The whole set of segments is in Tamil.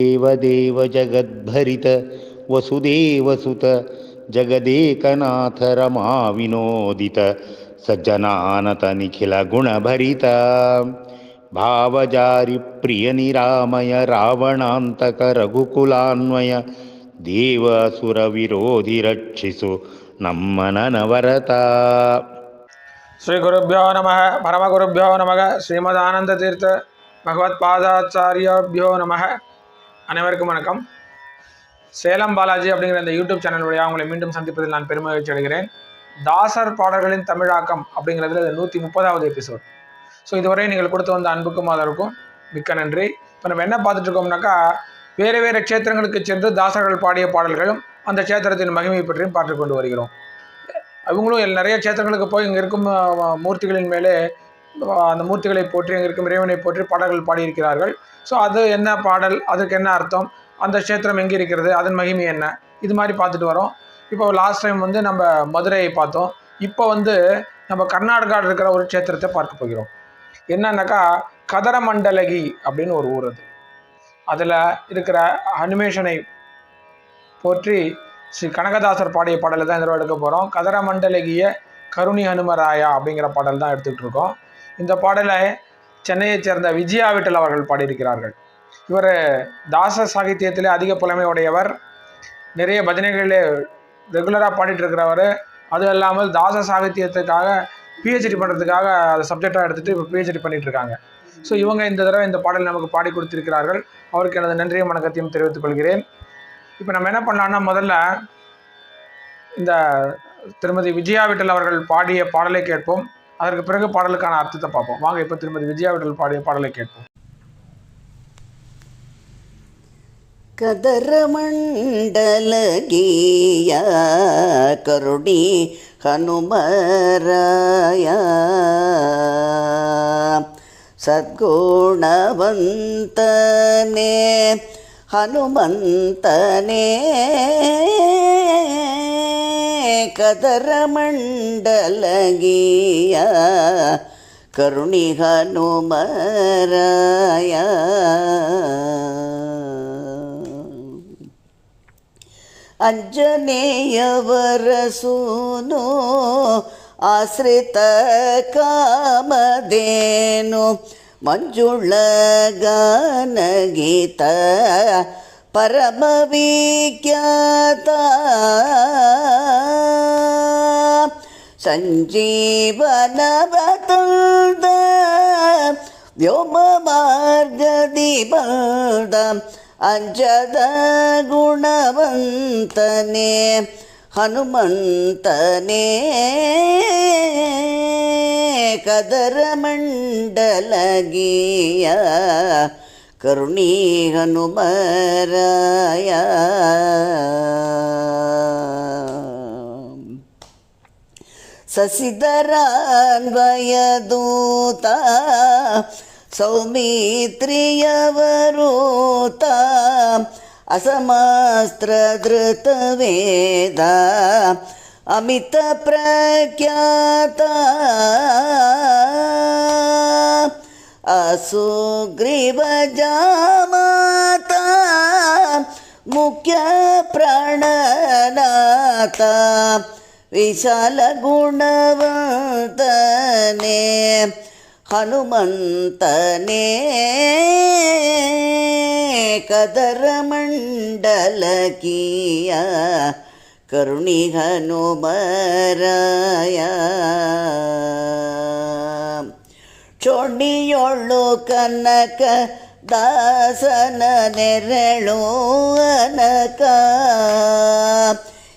देवदेव जगद्भरित वसुदेवसुत जगदेकनाथरमाविनोदित सज्जनानतनिखिलगुणभरिता। भावजारिप्रियनिरामय रावणान्तकरघुकुलान्वय देवासुरविरोधिरक्षिषु नम् मननवरता श्रीगुरुभ्यो नमः परमगुरुभ्यो नमः श्रीमदानन्दतीर्थ भगवत्पादाचार्यभ्यो नमः। அனைவருக்கும் வணக்கம். சேலம் பாலாஜி அப்படிங்கிற இந்த யூடியூப் சேனல் வழியாக உங்களை மீண்டும் சந்திப்பதில் நான் பெருமகிழ்ச்சி அடைகிறேன். தாசர் பாடல்களின் தமிழாக்கம் அப்படிங்கிறதுல இது நூற்றி முப்பதாவது எபிசோட் ஸோ இதுவரை நீங்கள் கொடுத்து வந்த அன்புக்கும் அதற்கும் மிக்க நன்றி. இப்போ நம்ம என்ன பார்த்துட்டு இருக்கோம்னாக்கா வேறு வேறு க்ஷேத்திரங்களுக்கு சென்று தாசர்கள் பாடிய பாடல்களும் அந்த க்ஷேத்திரத்தின் மகிமையை பற்றியும் பார்த்து கொண்டு வருகிறோம். அவங்களும் எல் நிறைய க்ஷேத்திரங்களுக்கு போய் இங்கே இருக்கும் மூர்த்திகளின் மேலே அந்த மூர்த்திகளை போற்றி அங்கே இருக்கும் இறைவனை போற்றி பாடல்கள் பாடியிருக்கிறார்கள். ஸோ அது என்ன பாடல்? அதுக்கு என்ன அர்த்தம்? அந்த க்ஷேத்திரம் எங்கே இருக்கிறது? அதன் மகிமை என்ன? இது மாதிரி பார்த்துட்டு வரோம். இப்போ லாஸ்ட் டைம் வந்து நம்ம மதுரையை பார்த்தோம். இப்போ வந்து நம்ம கர்நாடகாவில் இருக்கிற ஒரு க்ஷேத்திரத்தை பார்க்க போகிறோம். என்னன்னாக்கா கதரமண்டலகி அப்படின்னு ஒரு ஊர் அது. அதில் இருக்கிற அனிமேஷனை போற்றி ஸ்ரீ கனகதாசர் பாடிய பாடலை தான் இந்த எடுக்க போகிறோம் கதரமண்டலகிய கருணி ஹனுமராயா அப்படிங்கிற பாடல் தான் எடுத்துக்கிட்டு இருக்கோம். இந்த பாடலை சென்னையைச் சேர்ந்த விஜயா விட்டல் அவர்கள் பாடியிருக்கிறார்கள். இவர் தாச சாகித்யத்தில் அதிக புலமை உடையவர். நிறைய பஜனைகளிலே ரெகுலராக பாடிட்டு இருக்கிறவர் அது இல்லாமல் தாச சாகித்யத்துக்காக பிஹெச்டி பண்ணுறதுக்காக அதை சப்ஜெக்டாக எடுத்துகிட்டு இப்போ பிஹெச்டி பண்ணிகிட்டு இருக்காங்க ஸோ இவங்க இந்த தடவை இந்த பாடல் நமக்கு பாடி கொடுத்திருக்கிறார்கள். அவருக்கு எனது நன்றியும் வணக்கத்தையும் தெரிவித்துக் கொள்கிறேன். இப்போ நம்ம என்ன பண்ணலான்னா முதல்ல இந்த திருமதி விஜயா விட்டல் அவர்கள் பாடிய பாடலை கேட்போம். அதற்கு பிறகு பாடலுக்கான அர்த்தத்தை பார்ப்போம் வாங்க இப்போ திருமதி விஜயா விட்டல் பாடிய பாடலை கேட்போம் ಕದರಮಂಡಲಗೀಯ ಕರುಣಿ ಹನುಮರಾಯ ಸದ್ಗುಣವಂತನೇ ಹನುಮಂತನೇ ಕದರಮಂಡಲಗೀಯ ಕರುಣಿ ಹನುಮರಾಯ ಅಂಜನೇಯವರ ಸೂನು ಆಶ್ರಿತ ಕಾಮಧೇನು ಮಂಜುಳ ಗಾನಗೀತ ಪರಮ ವಿಖ್ಯಾತ ಸಂಜೀವನ ಬತುಲ್ದ ವ್ಯೋಮ ಮಾರ್ಗದಿ ಬಂದ ಅಂಜದ ಗುಣವಂತನೇ ಹನುಮಂತನೇ ಕದರ ಮಂಡಲಗೀಯ ಕರುಣಿ ಹನುಮರಾಯ ಸಸಿಧರಾನ್ವಯದೂತ ಸೌಮಿತ್ರಿಯವರೂತ ಅಸಮಾಸ್ತ್ರಧೃತ ವೇದ ಅಮಿತ ಪ್ರಖ್ಯಾತ असुग्रीवजामाता मुख्यप्राणनाता विशालगुणवन्तने हनुमन्तने कदरमण्डलकीया करुणिहनुमराया। ಚೊಡಿಯೊಳ್ಳು ಕನಕ ದಾಸನ ನೆರಳು ಅನಕ.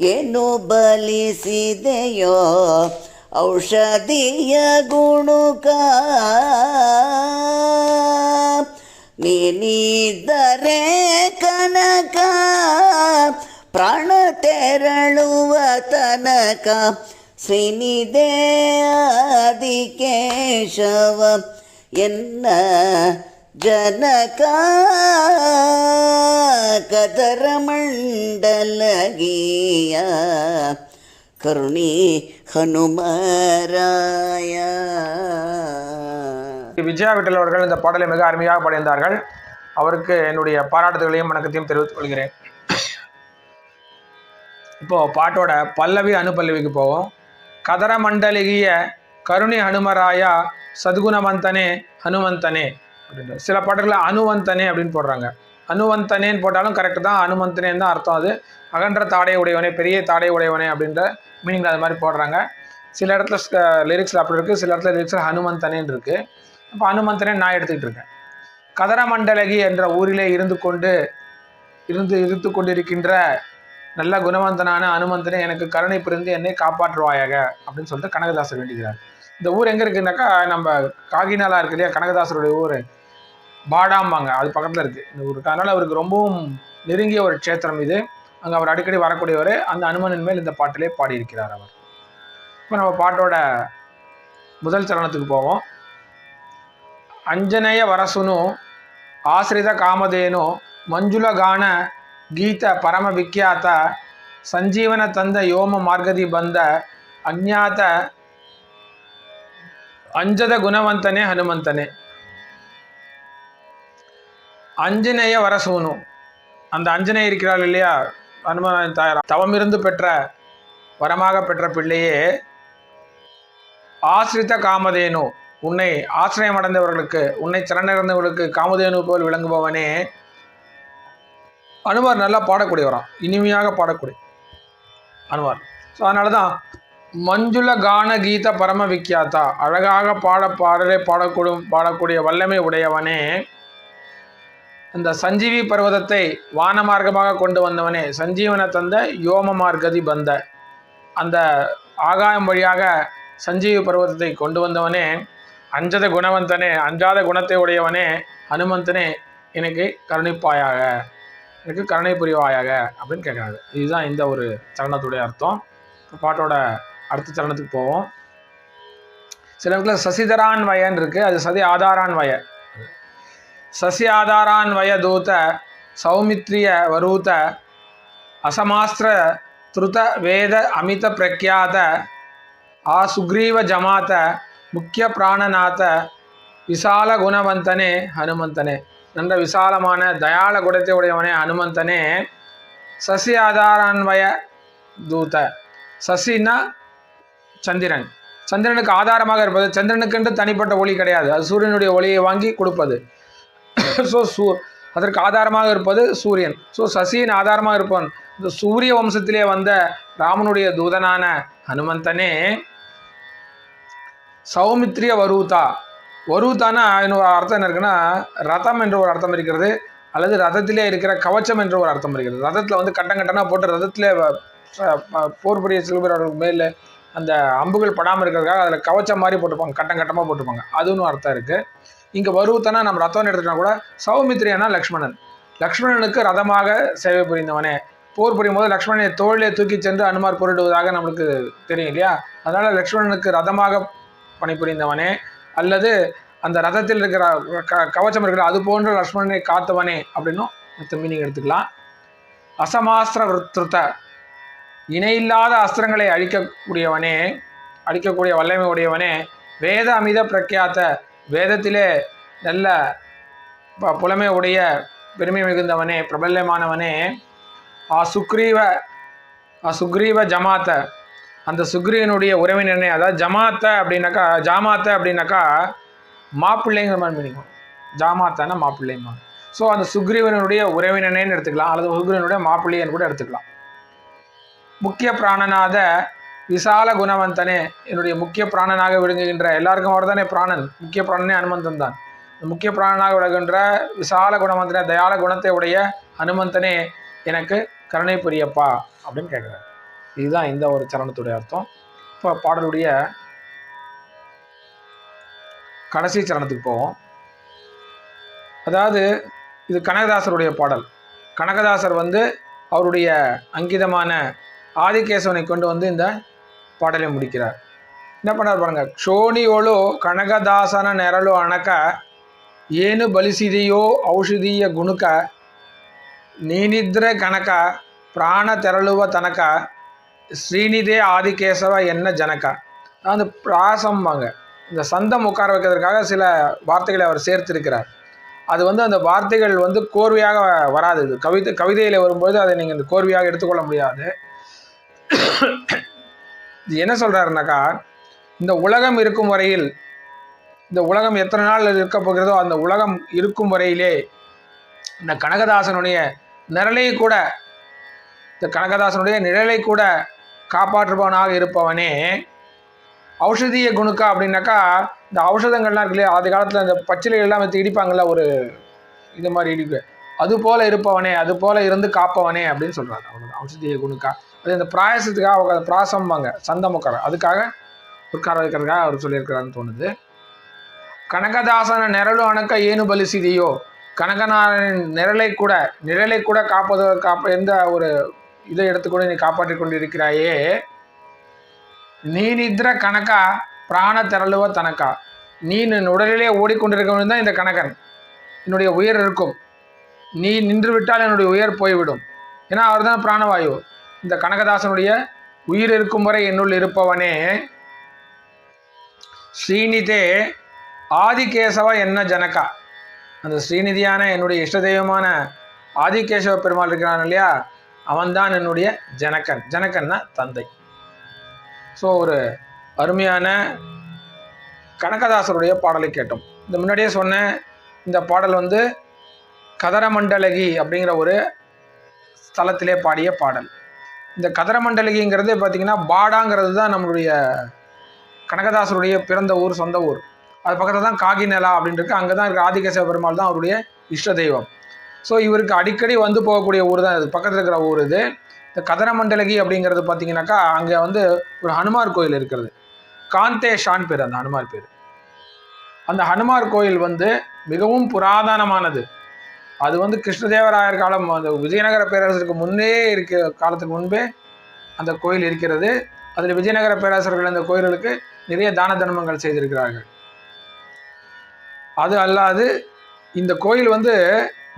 ಏನು ಬಲಿಸಿದೆಯೋ ಔಷಧಿಯ ಗುಣುಕ. ನೀನಿದ್ದರೆ ಕನಕ ಪ್ರಾಣ ತೆರಳುವ ತನಕ ஸ்ரீநிதே ஆதிகேசவம் என்ன ജനകതരമണ്ഡലഗീയ കരുണി ഹനുമരായ. விஜயா விட்டல் அவர்கள் இந்த பாடலை மிக அருமையாக பாடியிருந்தார்கள். அவருக்கு என்னுடைய பாராட்டுதல்களையும் வணக்கத்தையும் தெரிவித்துக் கொள்கிறேன். இப்போ பாட்டோட பல்லவி அனுப்பல்லவிக்கு போவோம். கதரமண்டலிகிய கருணி ஹனுமராயா சதுகுணவந்தனே ஹனுமந்தனே. அப்படின்ற சில பாட்டுகளில் அனுவந்தனே அப்படின்னு போடுறாங்க. அனுவந்தனேன்னு போட்டாலும் கரெக்டு தான் அனுமந்தனேன்னு தான் அர்த்தம் அது. அகன்ற தாடை உடையவனே பெரிய தாடை உடையவனே அப்படின்ற மீனிங் அது மாதிரி போடுறாங்க. சில இடத்துல லிரிக்ஸில் அப்படி இருக்குது சில இடத்துல லிரிக்ஸில் ஹனுமந்தனேன்னு இருக்குது அப்போ ஹனுமந்தனே நான் எடுத்துக்கிட்டு இருக்கேன். கதரமண்டலகி என்ற ஊரிலே இருந்து கொண்டு இருந்து இருந்து கொண்டிருக்கின்ற நல்ல குணவந்தனான அனுமந்தனை எனக்கு கருணை புரிந்து என்னை காப்பாற்றுவாயாக அப்படின்னு சொல்லிட்டு கனகதாசர் வேண்டிக்கிறார் இந்த ஊர் எங்கே இருக்குன்னாக்கா நம்ம காகிநாளா இருக்கு இல்லையா கனகதாசருடைய ஊர். பாடாம்பாங்க அது பக்கத்தில் இருக்குது இந்த ஊருக்கு அதனால் அவருக்கு ரொம்பவும் நெருங்கிய ஒரு க்ஷேத்திரம் இது. அங்கே அவர் அடிக்கடி வரக்கூடியவர். அந்த அனுமனின் மேல் இந்த பாட்டிலே பாடியிருக்கிறார் அவர். இப்போ நம்ம பாட்டோட முதல் சரணத்துக்கு போவோம். அஞ்சனேய வரசுனு ஆசிரித காமதேனு மஞ்சுள கான ಗೀತ ಪರಮ ವಿಖ್ಯಾತ ಸಂಜೀವನ ತಂದ ಯೋಮ ಮಾರ್ಗದಿ ಬಂದ ಅಜ್ಞಾತ ಅಂಜದ ಗುಣವಂತನೇ ಹನುಮಂತನೇ அஞ்சனேய வரசூனு அந்த அஞ்சனை இருக்கிறாள் இல்லையா ஹனுமன் தாயார் தவமிருந்து பெற்ற வரமாக பெற்ற பிள்ளையே ஆசிரித்த காமதேனு உன்னை ஆசிரியம் அடைந்தவர்களுக்கு உன்னை சரணடைந்தவர்களுக்கு காமதேனு போல் விளங்குபவனே அனுமார் நல்லா பாடக்கூடியவரான் இனிமையாக பாடக்கூடிய அனுமார் ஸோ அதனால தான் மஞ்சுள கான கீத பரம விக்கியாத்தா. அழகாக பாட பாடலே பாடக்கூடும் பாடக்கூடிய வல்லமை உடையவனே. அந்த சஞ்சீவி பர்வதத்தை வான மார்க்கமாக கொண்டு வந்தவனே. சஞ்சீவனை தந்த யோம மார்க்கதி பந்த. அந்த ஆகாயம் வழியாக சஞ்சீவி பர்வதத்தை கொண்டு வந்தவனே. அஞ்சத குணவந்தனே அஞ்சாத குணத்தை உடையவனே. ஹனுமந்தனே எனக்கு கருணிப்பாயாக. எனக்கு கருணை புரிவாயாக அப்படின்னு கேட்குறாரு இதுதான் இந்த ஒரு சரணத்துடைய அர்த்தம். பாட்டோட அடுத்த சரணத்துக்கு போவோம். சில இடத்துல சசிதரான் வயன்னு இருக்குது அது சதி ஆதாரான் வய. சசி ஆதாரான் வய தூத்த சௌமித்ரிய வரூத்த அசமாஸ்திர துருத வேத அமித பிரக்யாத ஆ சுக்ரீவ ஜமாத்த முக்கிய பிராணநாத விசால குணவந்தனே ஹனுமந்தனே. நல்ல விசாலமான தயாள குடத்தை உடையவனே ஹனுமந்தனே. சசி ஆதாரான்வய தூத. சசின்னா சந்திரன். சந்திரனுக்கு ஆதாரமாக இருப்பது சந்திரனுக்கென்று தனிப்பட்ட ஒளி கிடையாது. அது சூரியனுடைய ஒளியை வாங்கி கொடுப்பது. ஸோ சூ அதற்கு ஆதாரமாக இருப்பது சூரியன். ஸோ சசியின் ஆதாரமாக இருப்பவன் இந்த சூரிய வம்சத்திலே வந்த ராமனுடைய தூதனான ஹனுமந்தனே. சௌமித்ரிய வரூதா வரூதானா இன்னொரு அர்த்தம் என்ன இருக்குன்னா ரதம் என்ற ஒரு அர்த்தம் இருக்கிறது அல்லது ரதத்திலே இருக்கிற கவச்சம் என்ற ஒரு அர்த்தம் இருக்கிறது. ரதத்தில் வந்து கட்டம் கட்டனா போட்டு ரதத்திலே போர் புரிய செல்வர்களுக்கு மேலே அந்த அம்புகள் படாமல் இருக்கிறதுக்காக அதில் கவச்சம் மாதிரி போட்டுப்பாங்க கட்டம் கட்டமாக போட்டுப்பாங்க. அதுன்னு அர்த்தம் இருக்குது இங்கே வருவத்தனா நம்ம ரத்தம்னு எடுத்துட்டா கூட சௌமித்ரியனா லக்ஷ்மணன். லக்ஷ்மணனுக்கு ரதமாக சேவை புரிந்தவனே. போர் புரியும் போது லக்ஷ்மணனை தோளிலே தூக்கி சென்று அனுமார் போரிடுவதாக நம்மளுக்கு தெரியும் இல்லையா? அதனால் லக்ஷ்மணனுக்கு ரதமாக பணிபுரிந்தவனே. அல்லது அந்த ரதத்தில் இருக்கிற க கவச்சம் இருக்கிற அது போன்ற லக்ஷ்மணனை காத்தவனே அப்படின்னும் மற்ற மீனிங் எடுத்துக்கலாம். அசமாஸ்திர விருத்திருத்த இணையில்லாத அஸ்திரங்களை அழிக்கக்கூடியவனே அழிக்கக்கூடிய வல்லமை உடையவனே வேத அமித பிரக்யாத்த வேதத்திலே நல்ல ப- புலமை உடைய பெருமை மிகுந்தவனே பிரபல்யமானவனே ஆ சுக்ரீவ ஆ சுக்ரீவ ஜமாத்த அந்த சுக்ரீவனுடைய உறவினனே அதாவது ஜமாத்த அப்படின்னாக்கா ஜாமாத்த அப்படின்னாக்கா மாப்பிள்ளைங்கிற மாதிரி மீனிங் ஜாமாத்தானா மாப்பிள்ளைமா ஸோ அந்த சுக்ரீவனுடைய உறவினனேன்னு எடுத்துக்கலாம். அல்லது சுக்ரீவனுடைய மாப்பிள்ளையன்னு கூட எடுத்துக்கலாம். முக்கிய பிராணனாத விசால குணவந்தனே என்னுடைய முக்கிய பிராணனாக விளங்குகின்ற எல்லாருக்கும் அவர் தானே பிராணன். முக்கிய பிராணனே அனுமந்தன் தான். இந்த முக்கிய பிராணனாக விளங்குகின்ற விசால குணவந்தனே தயால குணத்தை உடைய அனுமந்தனே எனக்கு கருணை புரியப்பா அப்படின்னு கேட்குறாரு. இதுதான் இந்த ஒரு சரணத்துடைய அர்த்தம். இப்போ பாடலுடைய கடைசி சரணத்துக்கு போவோம். அதாவது இது கனகதாசருடைய பாடல். கனகதாசர் வந்து அவருடைய அங்கிதமான ஆதிகேசவனை கொண்டு வந்து இந்த பாடலை முடிக்கிறார். என்ன பண்ணார் பாருங்கள் க்ஷோணியோளோ கனகதாசன நெரலோ அணக்க ஏனு பலிசிதியோ ஔஷதீய குணுக்க நீனித்ர கணக்க பிராண திரளுவ தனக்க ஸ்ரீநிதே ஆதிகேசவ என்ன ஜனக? அந்த பிராசம்பாங்க. இந்த சந்தம் உட்கார வைக்கிறதுக்காக சில வார்த்தைகளை அவர் சேர்த்திருக்கிறார். அது வந்து அந்த வார்த்தைகள் வந்து கோர்வையாக வராது. இது கவிதை கவிதையில் வரும்போது அதை நீங்கள் இந்த கோர்வையாக எடுத்துக்கொள்ள முடியாது. இது என்ன சொல்கிறாருனாக்கா இந்த உலகம் இருக்கும் வரையில் இந்த உலகம் எத்தனை நாள் இருக்க போகிறதோ அந்த உலகம் இருக்கும் வரையிலே இந்த கனகதாசனுடைய நிழலை கூட இந்த கனகதாசனுடைய நிழலை கூட காப்பாற்றுபவனாக இருப்பவனே. ஔஷதிய குணுக்கா அப்படின்னாக்கா இந்த ஔஷதங்கள்லாம் இருக்கு இல்லையா அது காலத்தில் இந்த பச்சிலைகள் எல்லாம் வச்சு இடிப்பாங்கள்ல ஒரு இது மாதிரி இடிப்பு. அது போல இருப்பவனே அது போல இருந்து காப்பவனே அப்படின்னு சொல்கிறாங்க அவ்வளோதான் ஔஷதிய குணுக்கா. அது இந்த பிராயசத்துக்காக அவங்க பிராசம்பாங்க சந்தமுக்கார அதுக்காக உட்கார வைக்கிறதுக்காக அவர் சொல்லியிருக்கிறாருன்னு தோணுது. கனகதாசன நிரலு அணக்க ஏனு பலிசிதியோ? கனகநாதனின் நிரலை கூட நிழலை கூட காப்பது காப்ப எந்த ஒரு இதை எடுத்துக்கொண்டு நீ காப்பாற்றி கொண்டிருக்கிறாயே. நீ நித்ர கணக்கா? பிராண திரளுவ தனக்கா? நீ நின் உடலிலே ஓடிக்கொண்டிருக்கவன் தான் இந்த கணக்கன். என்னுடைய உயிர் இருக்கும். நீ நின்று விட்டால் என்னுடைய உயிர் போய்விடும். ஏன்னா அவர் தான் பிராணவாயு. இந்த கனகதாசனுடைய உயிர் இருக்கும் வரை என்னுள் இருப்பவனே. ஸ்ரீநிதே ஆதிகேசவ என்ன ஜனகா அந்த ஸ்ரீநிதியான என்னுடைய இஷ்ட தெய்வமான ஆதிகேசவ பெருமாள் இருக்கிறான் இல்லையா? அவன்தான் என்னுடைய ஜனகன் ஜனகன்னா தந்தை. ஸோ ஒரு அருமையான கனகதாசருடைய பாடலை கேட்டோம். இந்த முன்னாடியே சொன்னேன் இந்த பாடல் வந்து கதரமண்டலகி அப்படிங்கிற ஒரு ஸ்தலத்திலே பாடிய பாடல். இந்த கதரமண்டலகிங்கிறது பார்த்திங்கன்னா பாடாங்கிறது தான் நம்மளுடைய கனகதாசருடைய பிறந்த ஊர் சொந்த ஊர். அது பக்கத்தில் தான் காகிநலா அப்படின்னு அங்கே தான் இருக்கிற ஆதிகேசவ பெருமாள் தான் அவருடைய இஷ்ட தெய்வம். ஸோ இவருக்கு அடிக்கடி வந்து போகக்கூடிய ஊர் தான் இது. பக்கத்தில் இருக்கிற ஊர் இது. இந்த கதனமண்டலகி அப்படிங்கிறது பார்த்தீங்கன்னாக்கா அங்கே வந்து ஒரு ஹனுமார் கோயில் இருக்கிறது. காந்தேஷான் பேர் அந்த ஹனுமார் பேர். அந்த ஹனுமார் கோயில் வந்து மிகவும் புராதனமானது. அது வந்து கிருஷ்ணதேவராயர் காலம் அந்த விஜயநகர பேரரசருக்கு முன்னே இருக்க காலத்துக்கு முன்பே அந்த கோயில் இருக்கிறது. அதில் விஜயநகர பேரரசர்கள் அந்த கோயில்களுக்கு நிறைய தான தர்மங்கள் செய்திருக்கிறார்கள். அது அல்லாது இந்த கோயில் வந்து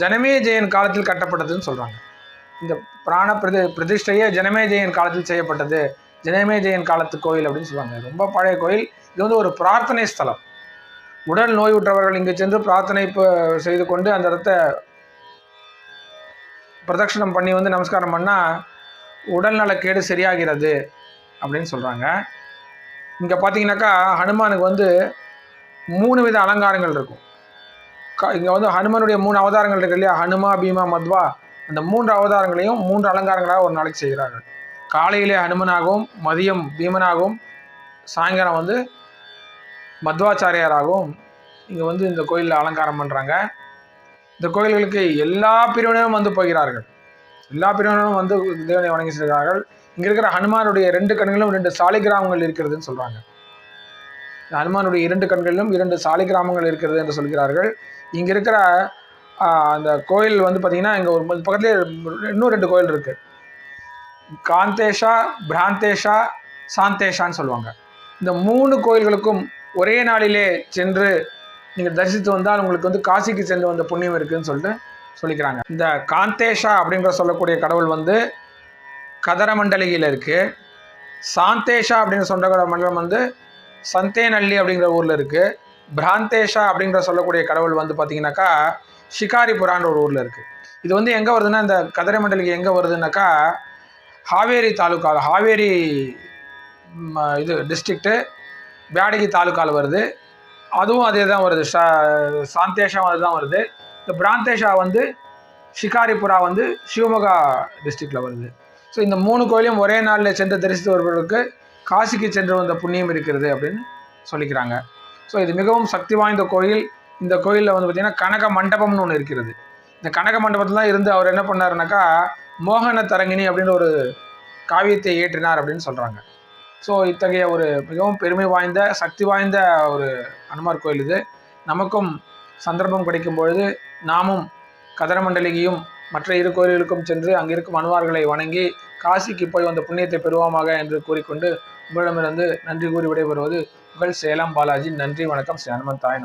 ஜனமேஜெயன் காலத்தில் கட்டப்பட்டதுன்னு சொல்கிறாங்க இந்த பிராண பிரதி பிரதிஷ்டையே ஜனமேஜெயன் காலத்தில் செய்யப்பட்டது. ஜனமேஜெயன் காலத்து கோயில் அப்படின்னு சொல்லுவாங்க. ரொம்ப பழைய கோயில். இது வந்து ஒரு பிரார்த்தனை ஸ்தலம். உடல் நோயுற்றவர்கள் இங்கு சென்று பிரார்த்தனை செய்து கொண்டு அந்த இடத்த பிரதட்சணம் பண்ணி வந்து நமஸ்காரம் பண்ணால் உடல்நலக்கேடு சரியாகிறது அப்படின்னு சொல்கிறாங்க இங்கே பார்த்தீங்கன்னாக்கா ஹனுமானுக்கு வந்து மூணு வித அலங்காரங்கள் இருக்கும். இங்கே வந்து ஹனுமனுடைய மூணு அவதாரங்கள் இருக்கு இல்லையா? ஹனுமா பீமா மத்வா. அந்த மூன்று அவதாரங்களையும் மூன்று அலங்காரங்களாக ஒரு நாளைக்கு செய்கிறார்கள். காலையிலே ஹனுமனாகவும் மதியம் பீமனாகவும் சாயங்காலம் வந்து மத்வாச்சாரியாராகவும் இங்கே வந்து இந்த கோயிலில் அலங்காரம் பண்ணுறாங்க இந்த கோயில்களுக்கு எல்லா பிரிவினரும் வந்து போகிறார்கள். எல்லா பிரிவினரும் வந்து தேவனை வணங்கி செல்கிறார்கள். இங்கே இருக்கிற ஹனுமானுடைய ரெண்டு கண்களும் ரெண்டு சாலிகிராமங்கள் இருக்கிறதுன்னு சொல்கிறாங்க ஹனுமானுடைய இரண்டு கண்களிலும் இரண்டு சாலிகிராமங்கள் இருக்கிறது என்று சொல்கிறார்கள். இங்கே இருக்கிற அந்த கோயில் வந்து பார்த்திங்கன்னா இங்கே ஒரு பக்கத்துலேயே இன்னும் ரெண்டு கோயில் இருக்குது காந்தேஷா பிராந்தேஷா சாந்தேஷான்னு சொல்லுவாங்க. இந்த மூணு கோயில்களுக்கும் ஒரே நாளிலே சென்று நீங்கள் தரிசித்து வந்தால் உங்களுக்கு வந்து காசிக்கு சென்று வந்த புண்ணியம் இருக்குதுன்னு சொல்லிட்டு சொல்லிக்கிறாங்க. இந்த காந்தேஷா அப்படின்ற சொல்லக்கூடிய கடவுள் வந்து கதரமண்டலியில் இருக்குது சாந்தேஷா அப்படின்னு சொல்கிற மண்டலம் வந்து சந்தேனள்ளி அப்படிங்கிற ஊரில் இருக்குது பிராந்தேஷா அப்படிங்கிற சொல்லக்கூடிய கடவுள் வந்து பார்த்தீங்கன்னாக்கா ஷிகாரிபுரான்ற ஒரு ஊரில் இருக்குது இது வந்து எங்கே வருதுன்னா இந்த கதிரை மண்டலுக்கு எங்கே வருதுன்னாக்கா ஹாவேரி தாலுக்கா ஹாவேரி இது டிஸ்ட்ரிக்ட்டு பேடகி தாலுக்காவில் வருது. அதுவும் அதே தான் வருது. சா சாந்தேஷா அதுதான் வருது. இந்த பிராந்தேஷா வந்து ஷிகாரிபுரா வந்து சிவமோகா டிஸ்ட்ரிக்டில் வருது. ஸோ இந்த மூணு கோயிலையும் ஒரே நாளில் சென்று தரிசித்து வருபவர்களுக்கு காசிக்கு சென்று வந்த புண்ணியம் இருக்கிறது அப்படின்னு சொல்லிக்கிறாங்க. ஸோ இது மிகவும் சக்தி வாய்ந்த கோயில். இந்த கோயிலில் வந்து பார்த்திங்கன்னா கனக மண்டபம்னு ஒன்று இருக்கிறது. இந்த கனக மண்டபத்தில் தான் இருந்து அவர் என்ன பண்ணாருனாக்கா மோகன தரங்கிணி அப்படின்ற ஒரு காவியத்தை இயற்றினார் அப்படின்னு சொல்கிறாங்க ஸோ இத்தகைய ஒரு மிகவும் பெருமை வாய்ந்த சக்தி வாய்ந்த ஒரு அனுமார் கோயில் இது. நமக்கும் சந்தர்ப்பம் கிடைக்கும் பொழுது நாமும் கதரமண்டலிகையும் மற்ற இரு கோயில்களுக்கும் சென்று அங்கிருக்கும் அனுமார்களை வணங்கி காசிக்கு போய் வந்த புண்ணியத்தை பெறுவோமாக என்று கூறிக்கொண்டு உங்களிடமிருந்து நன்றி கூறி விடைபெறுவது உங்கள் சேலம் பாலாஜி. நன்றி வணக்கம். ஸ்ரீ ஹனுமந்தாய்